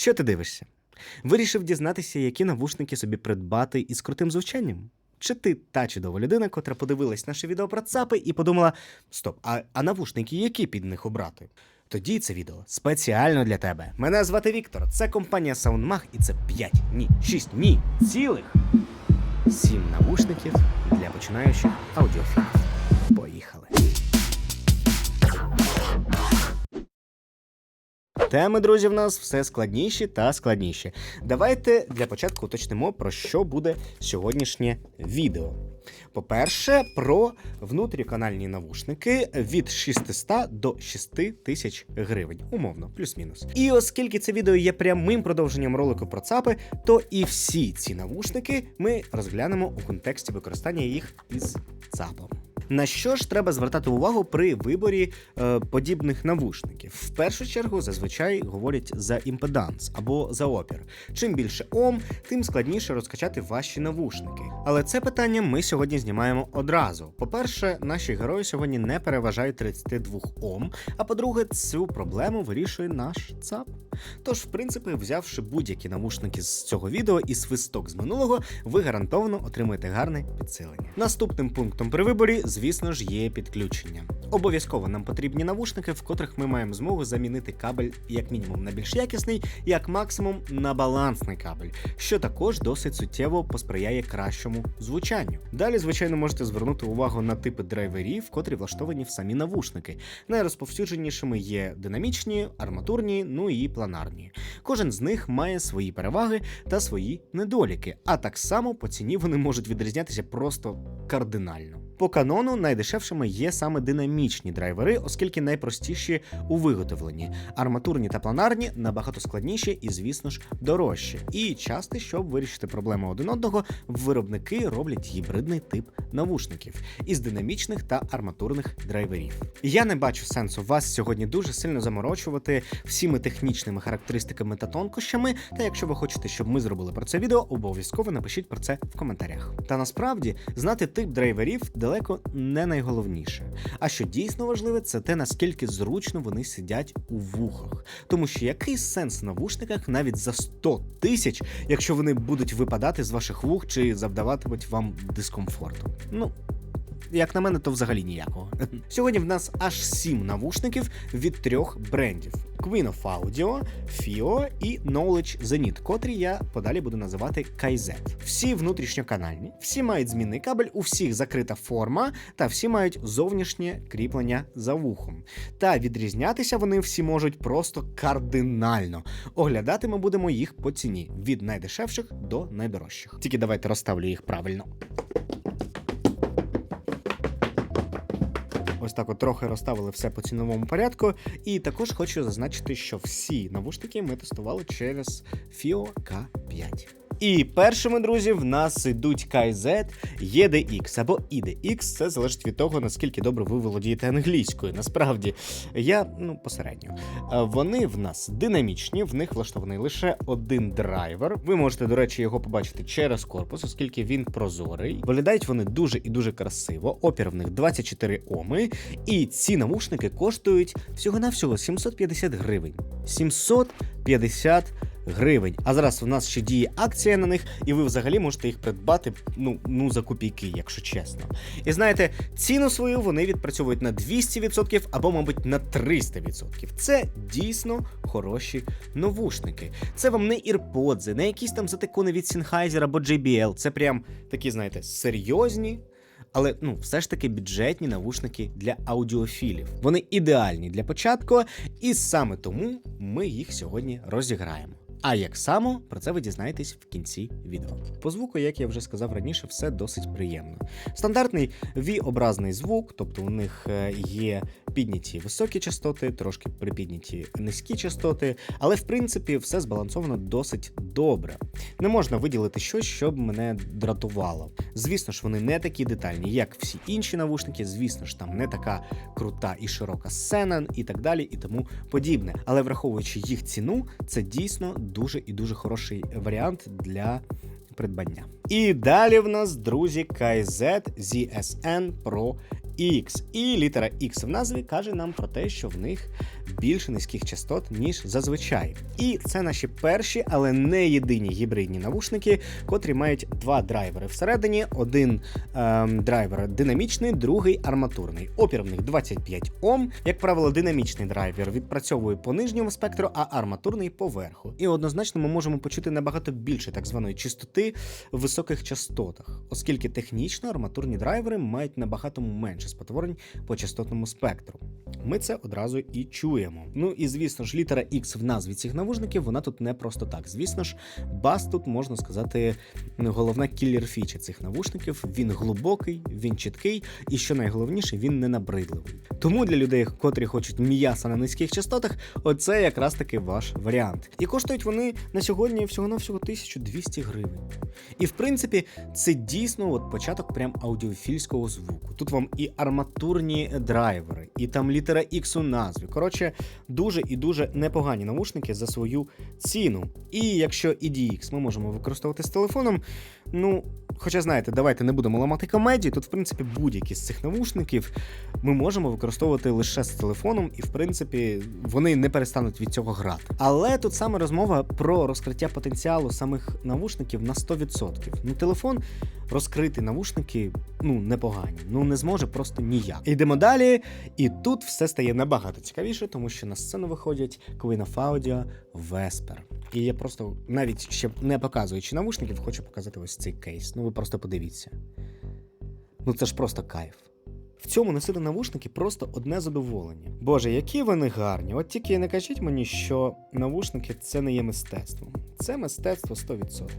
Що ти дивишся? Вирішив дізнатися, які навушники собі придбати із крутим звучанням? Чи ти та чудова людина, котра подивилась наше відео про ЦАПи і подумала: стоп, а, а навушники які під них обрати? Тоді це відео спеціально для тебе. Мене звати Віктор, це компанія SoundMag і це 5, ні, 6, ні, цілих 7 навушників для починаючих аудіофілів. Поїхали. Теми, друзі, в нас все складніші та складніші. Давайте для початку уточнимо, про що буде сьогоднішнє відео. По-перше, про внутріканальні навушники від 600 до 6000 гривень, умовно, плюс-мінус. І оскільки це відео є прямим продовженням ролику про ЦАПи, то і всі ці навушники ми розглянемо у контексті використання їх із ЦАПом. На що ж треба звертати увагу при виборі е, подібних навушників? В першу чергу зазвичай говорять за імпеданс або за опір. Чим більше ом, тим складніше розкачати ваші навушники. Але це питання ми сьогодні знімаємо одразу. По-перше, наші герої сьогодні не переважають 32 ом. А по-друге, цю проблему вирішує наш ЦАП. Тож, в принципі, взявши будь-які навушники з цього відео і свисток з минулого, ви гарантовано отримаєте гарне підсилення. Наступним пунктом при виборі, звісно ж, є підключення. Обов'язково нам потрібні навушники, в котрих ми маємо змогу замінити кабель як мінімум на більш якісний, як максимум на балансний кабель, що також досить суттєво посприяє кращому звучанню. Далі, звичайно, можете звернути увагу на типи драйверів, котрі влаштовані в самі навушники. Найрозповсюдженішими є динамічні, арматурні, ну і планарні. Кожен з них має свої переваги та свої недоліки, а так само по ціні вони можуть відрізнятися просто кардинально. По канону найдешевшими є саме динамічні драйвери, оскільки найпростіші у виготовленні. Арматурні та планарні набагато складніші і, звісно ж, дорожчі. І часто, щоб вирішити проблему один одного, виробники роблять гібридний тип навушників із динамічних та арматурних драйверів. Я не бачу сенсу вас сьогодні дуже сильно заморочувати всіми технічними характеристиками та тонкощами. Та якщо ви хочете, щоб ми зробили про це відео, обов'язково напишіть про це в коментарях. Та насправді знати тип драйверів далеко не найголовніше. А що дійсно важливе, це те, наскільки зручно вони сидять у вухах. Тому що який сенс в навушниках навіть за 100 тисяч, якщо вони будуть випадати з ваших вух чи завдаватимуть вам дискомфорту? Ну. Як на мене, то взагалі ніякого. Сьогодні в нас аж сім навушників від трьох брендів: Queen of Audio, FIO і Knowledge Zenit, котрі я подалі буду називати KZ. Всі внутрішньоканальні, всі мають змінний кабель, у всіх закрита форма, та всі мають зовнішнє кріплення за вухом. Та відрізнятися вони всі можуть просто кардинально. Оглядати ми будемо їх по ціні від найдешевших до найдорожчих. Тільки давайте розставлю їх правильно. Ось так от трохи розставили все по ціновому порядку. І також хочу зазначити, що всі навушники ми тестували через FIO K5. І першими, друзі, в нас йдуть KZ EDX або IDX. Це залежить від того, наскільки добре ви володієте англійською. Насправді, я ну посередньо. Е, Вони в нас динамічні, в них влаштований лише один драйвер. Ви можете, до речі, його побачити через корпус, оскільки він прозорий. Виглядають вони дуже і дуже красиво. Опір в них 24 оми. І ці навушники коштують всього-навсього 750 гривень. 750 гривень. А зараз в нас ще діє акція на них, і ви взагалі можете їх придбати ну, ну за копійки, якщо чесно. І знаєте, ціну свою вони відпрацьовують на 200% або, мабуть, на 300%. Це дійсно хороші навушники. Це вам не ірподзи, не якісь там затикони від Sennheiser або JBL. Це прям такі, знаєте, серйозні. Але ну, все ж таки бюджетні навушники для аудіофілів. Вони ідеальні для початку, і саме тому ми їх сьогодні розіграємо. А як само, про це ви дізнаєтесь в кінці відео. По звуку, як я вже сказав раніше, все досить приємно. Стандартний V-образний звук, тобто у них е, є підняті високі частоти, трошки припідняті низькі частоти, але в принципі все збалансовано досить добре. Не можна виділити щось, щоб мене дратувало. Звісно ж, вони не такі детальні, як всі інші навушники. Звісно ж, там не така крута і широка сцена, і так далі, і тому подібне. Але враховуючи їх ціну, це дійсно дуже і дуже хороший варіант для придбання. І далі в нас, друзі, KZ ZSN Pro X. І літера X в назві каже нам про те, що в них більше низьких частот, ніж зазвичай. І це наші перші, але не єдині гібридні навушники, котрі мають два драйвери всередині: один ем, драйвер динамічний, другий арматурний. Опір в них 25 Ом. Як правило, динамічний драйвер відпрацьовує по нижньому спектру, а арматурний по верху. І однозначно ми можемо почути набагато більше так званої чистоти в високих частотах, оскільки технічно арматурні драйвери мають набагато менше спотворень по частотному спектру. Ми це одразу і чуємо. Ну і звісно ж, літера X в назві цих навушників вона тут не просто так. Звісно ж, бас тут можна сказати головна кіллер фіча цих навушників. Він глибокий, він чіткий, і що найголовніше, він не набридливий. Тому для людей, котрі хочуть м'яса на низьких частотах, оце якраз таки ваш варіант. І коштують вони на сьогодні всього-навсього 1200 гривень. І в принципі, це дійсно от початок прям аудіофільського звуку. Тут вам і арматурні драйвери, і там літера X у назві. Коротше, дуже і дуже непогані навушники за свою ціну. І якщо EDX ми можемо використовувати з телефоном, ну. Хоча знаєте, давайте не будемо ламати комедії. Тут, в принципі, будь-які з цих навушників ми можемо використовувати лише з телефоном, і в принципі вони не перестануть від цього грати. Але тут саме розмова про розкриття потенціалу самих навушників на 100%. Ну, телефон розкрити навушники ну непогані, ну не зможе просто ніяк. Йдемо далі, і тут все стає набагато цікавіше, тому що на сцену виходять Queen of Audio Vesper. І я просто навіть ще не показуючи навушників, хочу показати ось цей кейс. Ну ви просто подивіться. Ну це ж просто кайф. В цьому носити навушники просто одне задоволення. Боже, які вони гарні! От тільки не кажіть мені, що навушники це не є мистецтвом. Це мистецтво 100%.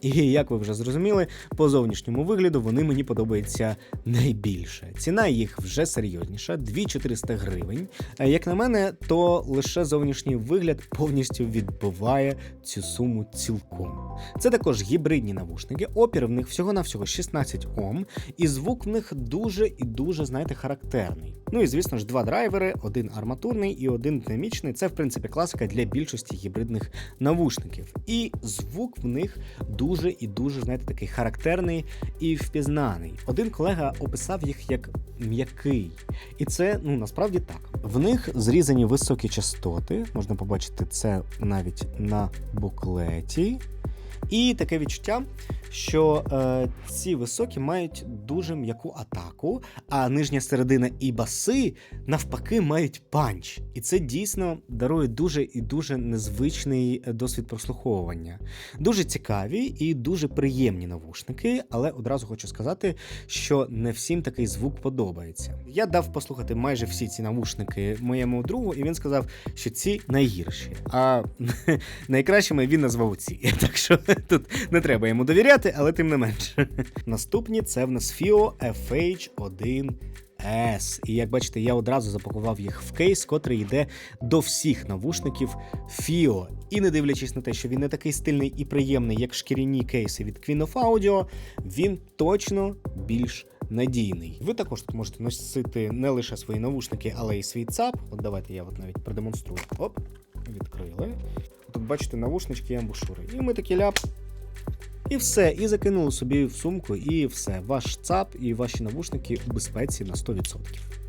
І як ви вже зрозуміли, по зовнішньому вигляду вони мені подобаються найбільше. Ціна їх вже серйозніша 2400 гривень. Як на мене, то лише зовнішній вигляд повністю відбиває цю суму цілком. Це також гібридні навушники, опір в них всього-навсього 16 Ом, і звук в них дуже і дуже, знаєте, характерний. Ну і звісно ж, два драйвери: один арматурний і один динамічний. Це в принципі класика для більшості гібридних навушників. І звук в них дуже і дуже, знаєте, такий характерний і впізнаний. Один колега описав їх як м'який, і це ну насправді так. В них зрізані високі частоти, можна побачити це навіть на буклеті. І таке відчуття, що е, ці високі мають дуже м'яку атаку, а нижня середина і баси навпаки мають панч. І це дійсно дарує дуже і дуже незвичний досвід прослуховування. Дуже цікаві і дуже приємні навушники, але одразу хочу сказати, що не всім такий звук подобається. Я дав послухати майже всі ці навушники моєму другу, і він сказав, що ці найгірші. А найкращими він назвав ці. Так що тут не треба йому довіряти, але тим не менше. Наступні це в нас FIO FH1. S. І як бачите, я одразу запакував їх в кейс, котрий йде до всіх навушників FIO. І не дивлячись на те, що він не такий стильний і приємний, як шкіряні кейси від Queen of Audio, він точно більш надійний. Ви також тут можете носити не лише свої навушники, але й свій ЦАП. От давайте я от навіть продемонструю. Оп, відкрили. Тут бачите навушнички і амбушури. І ми такі ляп. І все, і закинули собі в сумку, і все. Ваш ЦАП і ваші навушники у безпеці на 100%.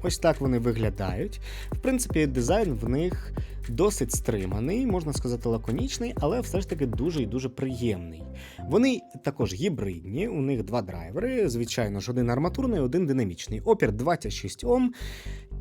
Ось так вони виглядають. В принципі, дизайн в них досить стриманий, можна сказати, лаконічний, але все ж таки дуже і дуже приємний. Вони також гібридні, у них два драйвери, звичайно ж, один арматурний, один динамічний. Опір 26 Ом.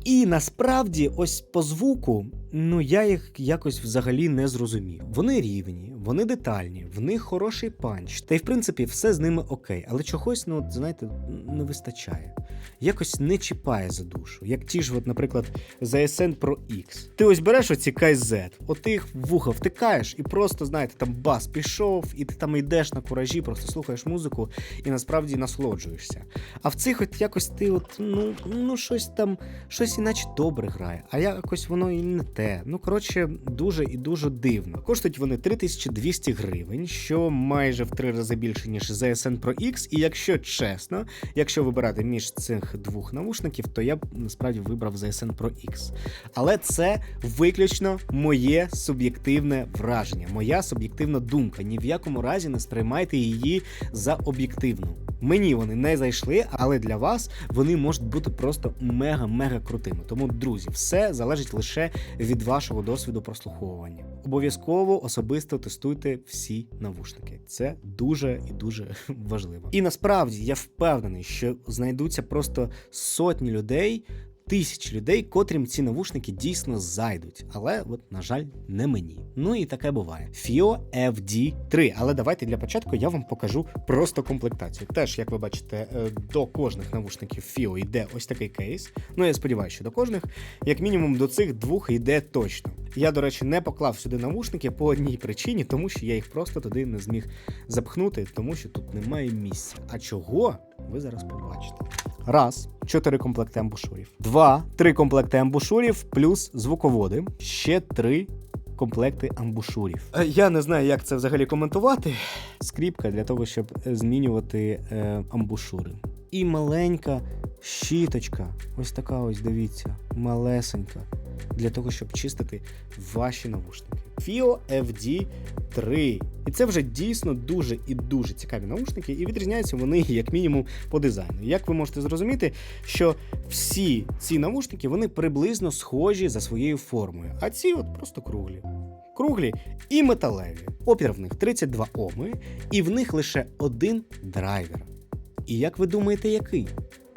І насправді, ось по звуку, ну я їх якось взагалі не зрозумів. Вони рівні, вони детальні, в них хороший панч. Та й в принципі все з ними окей. Але чогось, ну знаєте, не вистачає. Якось не чіпає за душу. Як ті ж, от, наприклад, ZSN Pro X. Ти ось береш оці KZ, от ти їх вуха втикаєш, і просто, знаєте, там бас пішов, і ти там йдеш на куражі, просто слухаєш музику і насправді насолоджуєшся. А в цих от якось ти, от, ну, ну щось там, щось іначе добре грає, а якось воно і не те. Ну, коротше, дуже і дуже дивно. Коштують вони 3200 гривень, що майже в три рази більше, ніж ZSN Pro X. І якщо чесно, якщо вибирати між цих двох навушників, то я б насправді вибрав ZSN Pro X. Але це виключно моє суб'єктивне враження, моя суб'єктивна думка. Ні в якому разі не сприймайте її за об'єктивну. Мені вони не зайшли, але для вас вони можуть бути просто мега-мега крутими. Тому, друзі, все залежить лише від вашого досвіду прослуховування. Обов'язково особисто тестуйте всі навушники. Це дуже і дуже важливо. І насправді я впевнений, що знайдуться просто сотні людей. Тисячі людей, котрім ці навушники дійсно зайдуть, але от, на жаль, не мені. Ну і таке буває. FIO FD3. Але давайте для початку я вам покажу просто комплектацію. Теж, як ви бачите, е, до кожних навушників FIO йде ось такий кейс. Ну я сподіваюся, що до кожних, як мінімум, до цих двох йде точно. Я, до речі, не поклав сюди навушники по одній причині, тому що я їх просто туди не зміг запхнути, тому що тут немає місця. А чого? Ви зараз побачите. Раз, чотири комплекти амбушурів. Два, три комплекти амбушурів плюс звуководи. Ще три комплекти амбушурів. Е, Я не знаю, як це взагалі коментувати. Скріпка для того, щоб е, змінювати е, амбушури. І маленька щіточка. Ось така ось, дивіться, малесенька. Для того, щоб чистити ваші навушники. FIO FD3. І це вже дійсно дуже і дуже цікаві наушники, і відрізняються вони як мінімум по дизайну. Як ви можете зрозуміти, що всі ці навушники вони приблизно схожі за своєю формою, а ці от просто круглі. Круглі і металеві. Опір в них 32 Оми, і в них лише один драйвер. І як ви думаєте, який?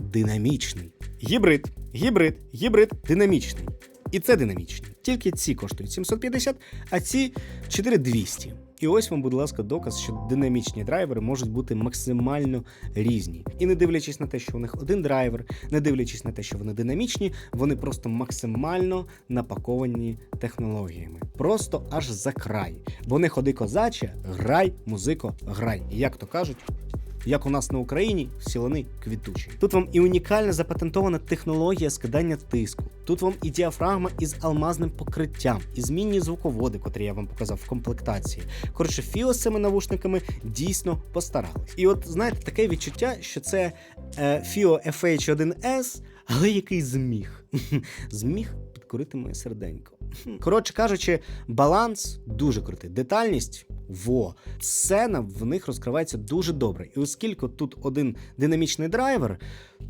Динамічний. Гібрид, гібрид, гібрид динамічний. І це динамічні. Тільки ці коштують 750, а ці 4200. І ось вам, будь ласка, доказ, що динамічні драйвери можуть бути максимально різні. І не дивлячись на те, що у них один драйвер, не дивлячись на те, що вони динамічні, вони просто максимально напаковані технологіями. Просто аж за край. Вони ходи козаче, грай, музико, грай. Як то кажуть, як у нас на Україні, всі вони квітучі. Тут вам і унікальна запатентована технологія скидання тиску. Тут вам і діафрагма із алмазним покриттям, і змінні звуководи, котрі я вам показав в комплектації. Коротше, Фіо з цими навушниками дійсно постарались. І от знаєте, таке відчуття, що це е, Fio FH1S, але який зміг. зміг підкорити моє серденько. Коротше кажучи, баланс дуже крутий. Детальність во. Сцена в них розкривається дуже добре. І оскільки тут один динамічний драйвер,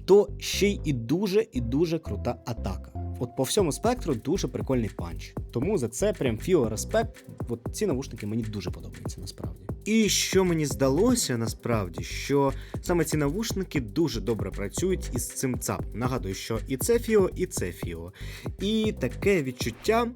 то ще й і дуже і дуже крута атака. От по всьому спектру дуже прикольний панч. Тому за це прям фіо респект. От ці навушники мені дуже подобаються насправді. І що мені здалося насправді, що саме ці навушники дуже добре працюють із цим ЦАП. Нагадую, що і це фіо, і це фіо. І таке відчуття.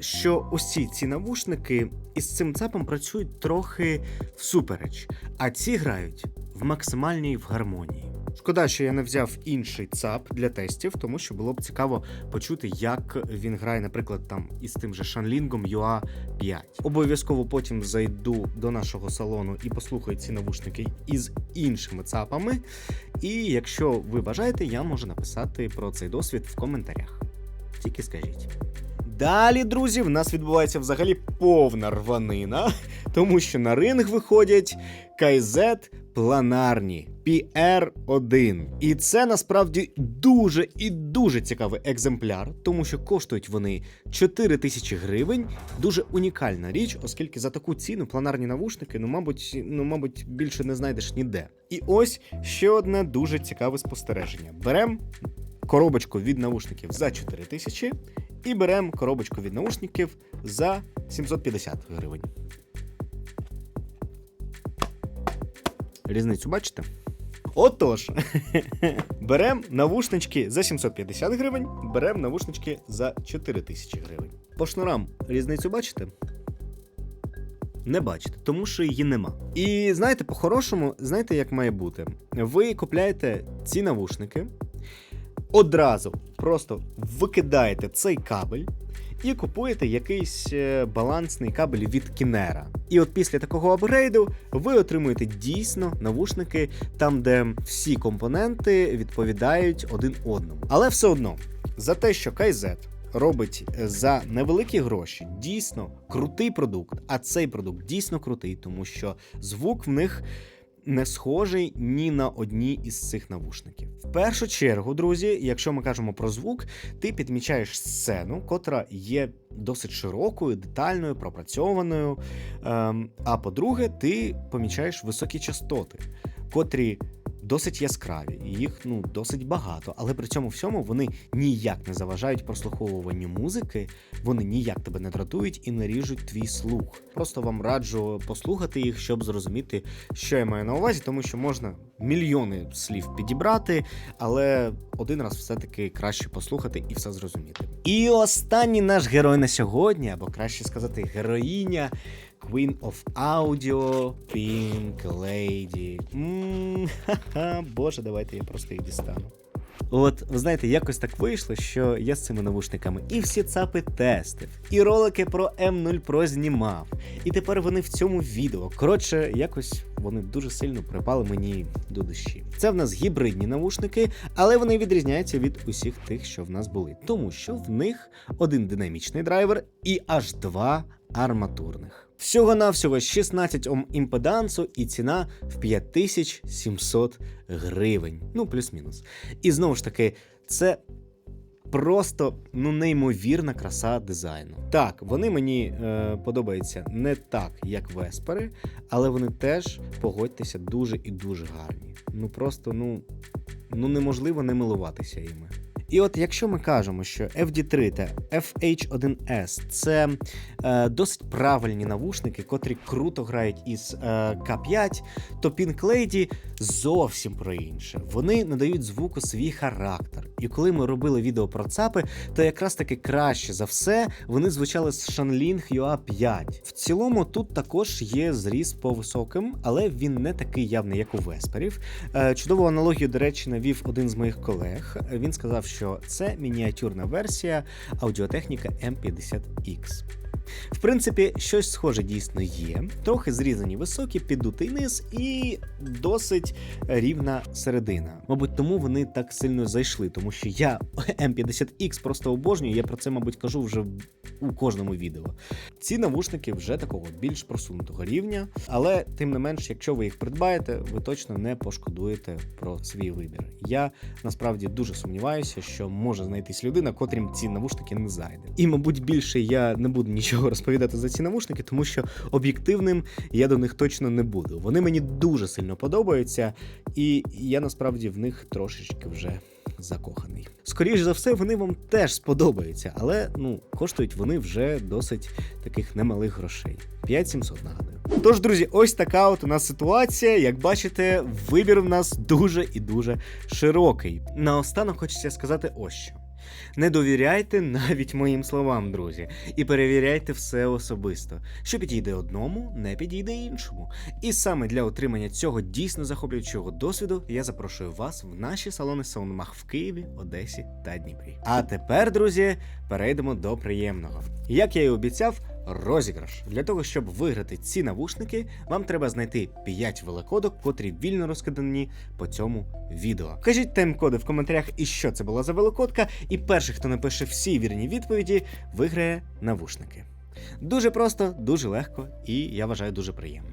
Що усі ці навушники із цим цапом працюють трохи всупереч, а ці грають в максимальній в гармонії. Шкода, що я не взяв інший ЦАП для тестів, тому що було б цікаво почути, як він грає, наприклад, там із тим же Шанлінгом UA 5. Обов'язково потім зайду до нашого салону і послухаю ці навушники із іншими ЦАПами. І якщо ви бажаєте, я можу написати про цей досвід в коментарях. Тільки скажіть. Далі, друзі, в нас відбувається взагалі повна рванина, тому що на ринг виходять KZ планарні PR1. І це насправді дуже і дуже цікавий екземпляр, тому що коштують вони 4 тисячі гривень. Дуже унікальна річ, оскільки за таку ціну планарні навушники, ну, мабуть, ну, мабуть, більше не знайдеш ніде. І ось ще одне дуже цікаве спостереження. Беремо коробочку від навушників за 4 тисячі і беремо коробочку від наушників за 750 гривень. Різницю бачите? Отож, беремо навушнички за 750 гривень, беремо навушнички за 4000 гривень. По шнурам різницю бачите? Не бачите, тому що її нема. І знаєте, по-хорошому, знаєте, як має бути? Ви купляєте ці навушники, одразу просто викидаєте цей кабель і купуєте якийсь е, балансний кабель від Кінера. І от після такого апгрейду ви отримуєте дійсно навушники там, де всі компоненти відповідають один одному. Але все одно, за те, що KZ робить е, за невеликі гроші дійсно крутий продукт, а цей продукт дійсно крутий, тому що звук в них не схожий ні на одні із цих навушників. В першу чергу, друзі, якщо ми кажемо про звук, ти підмічаєш сцену, котра є досить широкою, детальною, пропрацьованою. Ем, а по-друге, ти помічаєш високі частоти. котрі досить яскраві, їх ну досить багато, але при цьому всьому вони ніяк не заважають прослуховуванню музики, вони ніяк тебе не дратують і не ріжуть твій слух. Просто вам раджу послухати їх, щоб зрозуміти, що я маю на увазі, тому що можна мільйони слів підібрати, але один раз все-таки краще послухати і все зрозуміти. І останній наш герой на сьогодні, або краще сказати, героїня. Queen of Audio, Pink Lady. М, Ха-ха, боже, давайте я просто їх дістану. От, ви знаєте, якось так вийшло, що я з цими навушниками і всі цапи тестив, і ролики про M0 Pro знімав. І тепер вони в цьому відео. Коротше, якось вони дуже сильно припали мені до душі. Це в нас гібридні навушники, але вони відрізняються від усіх тих, що в нас були, тому що в них один динамічний драйвер і аж два арматурних. Всього-навсього 16 Ом імпедансу і ціна в 5700 гривень. Ну, плюс-мінус. І знову ж таки, це просто ну неймовірна краса дизайну. Так, вони мені е, подобаються не так, як Веспери, але вони теж, погодьтеся, дуже і дуже гарні. Ну просто ну, ну неможливо не милуватися іми. І от якщо ми кажемо, що FD3 та FH1S це е, досить правильні навушники, котрі круто грають із е, K5, то Pink Lady зовсім про інше. Вони надають звуку свій характер. І коли ми робили відео про ЦАПи, то якраз таки краще за все вони звучали з Shanling UA 5. В цілому тут також є зріз по високим, але він не такий явний, як у Весперів. Е, чудову аналогію, до речі, навів один з моїх колег. Він сказав, що це мініатюрна версія аудіотехніка M50X. В принципі, щось схоже дійсно є. Трохи зрізані високі, піддутий низ і досить рівна середина. Мабуть, тому вони так сильно зайшли, тому що я M50X просто обожнюю. Я про це, мабуть, кажу вже у кожному відео. Ці навушники вже такого більш просунутого рівня, але тим не менш, якщо ви їх придбаєте, ви точно не пошкодуєте про свій вибір. Я насправді дуже сумніваюся, що може знайтись людина, котрім ці навушники не зайде. І, мабуть, більше я не буду нічого розповідати за ці навушники, тому що об'єктивним я до них точно не буду. Вони мені дуже сильно подобаються, і я насправді в них трошечки вже закоханий. Скоріше за все, вони вам теж сподобаються, але ну коштують вони вже досить таких немалих грошей. 5700, нагадую. Тож, друзі, ось така от у нас ситуація. Як бачите, вибір в нас дуже і дуже широкий. Наостанок хочеться сказати ось що. Не довіряйте навіть моїм словам, друзі, і перевіряйте все особисто. Що підійде одному, не підійде іншому. І саме для отримання цього дійсно захоплюючого досвіду я запрошую вас в наші салони Саунмах в Києві, Одесі та Дніпрі. А тепер, друзі, перейдемо до приємного. Як я і обіцяв, розіграш. Для того, щоб виграти ці навушники, вам треба знайти 5 великодок, котрі вільно розкидані по цьому відео. Кажіть тайм-коди в коментарях, і що це була за великодка, і перший, хто напише всі вірні відповіді, виграє навушники. Дуже просто, дуже легко і я вважаю дуже приємно.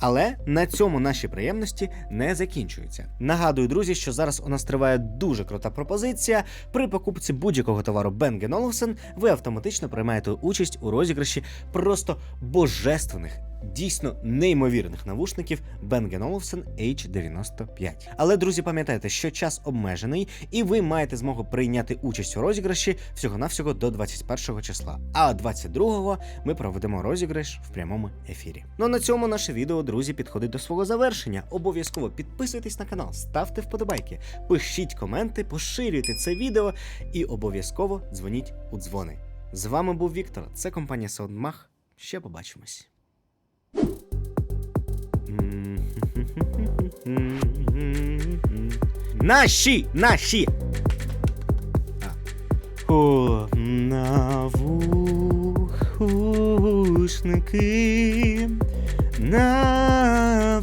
Але на цьому наші приємності не закінчуються. Нагадую, друзі, що зараз у нас триває дуже крута пропозиція. При покупці будь-якого товару Bang Olufsen ви автоматично приймаєте участь у розіграші просто божественних. Дійсно неймовірних навушників Bang Olufsen H95. Але, друзі, пам'ятайте, що час обмежений, і ви маєте змогу прийняти участь у розіграші всього-навсього до 21 числа. А 22-го ми проведемо розіграш в прямому ефірі. Ну а на цьому наше відео, друзі, підходить до свого завершення. Обов'язково підписуйтесь на канал, ставте вподобайки, пишіть коменти, поширюйте це відео і обов'язково дзвоніть у дзвони. З вами був Віктор, це компанія Soundmach. Ще побачимось. Наші! Наші! О, навушники, навушники.